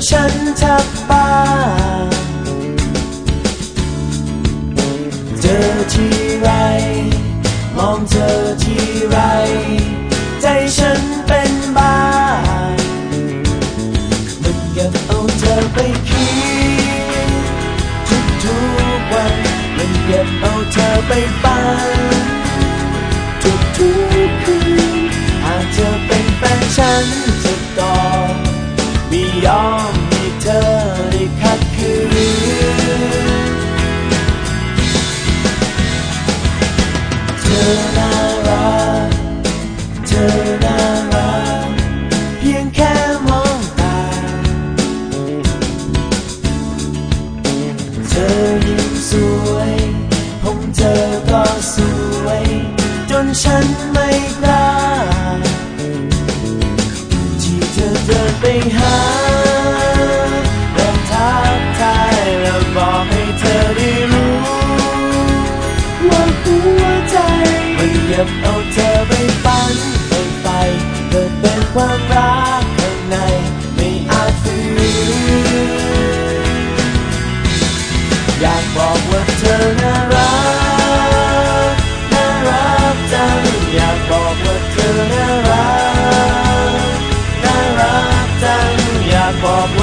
ทักบ้าเจอทีไร มองเธอทีไร ใจฉันเป็นบ้ามันเก็บเอาเธอไปคิดทุกทุกวันมันเก็บเอาเธอไปฝันทุกทุกคืนหากเธอเป็นแฟนฉันจะกอด ยิ้มสวย ผมเธอก็สวย จนฉันไม่กล้าที่เธอเดินไปหาและทักทายแล้วบอกให้เธอได้รู้ว่าหัวใจมันเก็บเอาเธอไปฝัน อยากบอกว่าเธอน่ารัก น่ารักจัง อยากบอกว่าเธอน่ารัก น่ารักจัง อยากบอก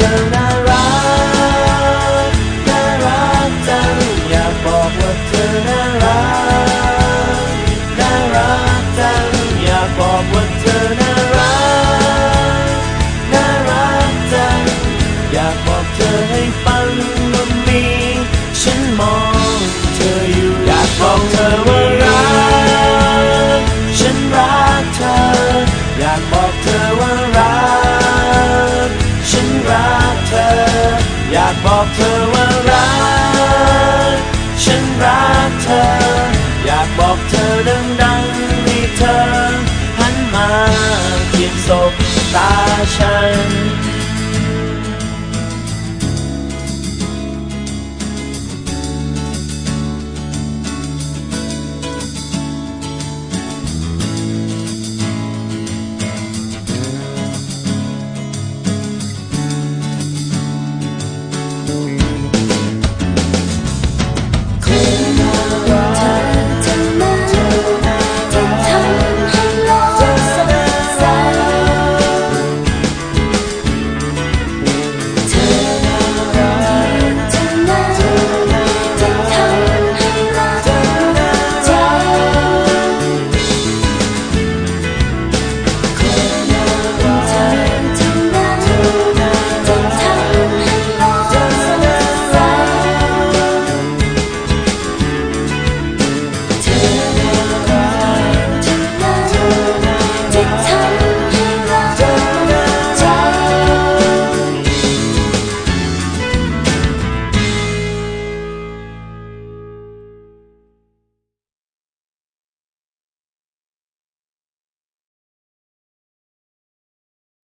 บอ อยากบอกเธอว่ารัก ฉันรักเธอ อยากบอกเธอดังๆให้เธอหันมาเคียงสบตาฉัน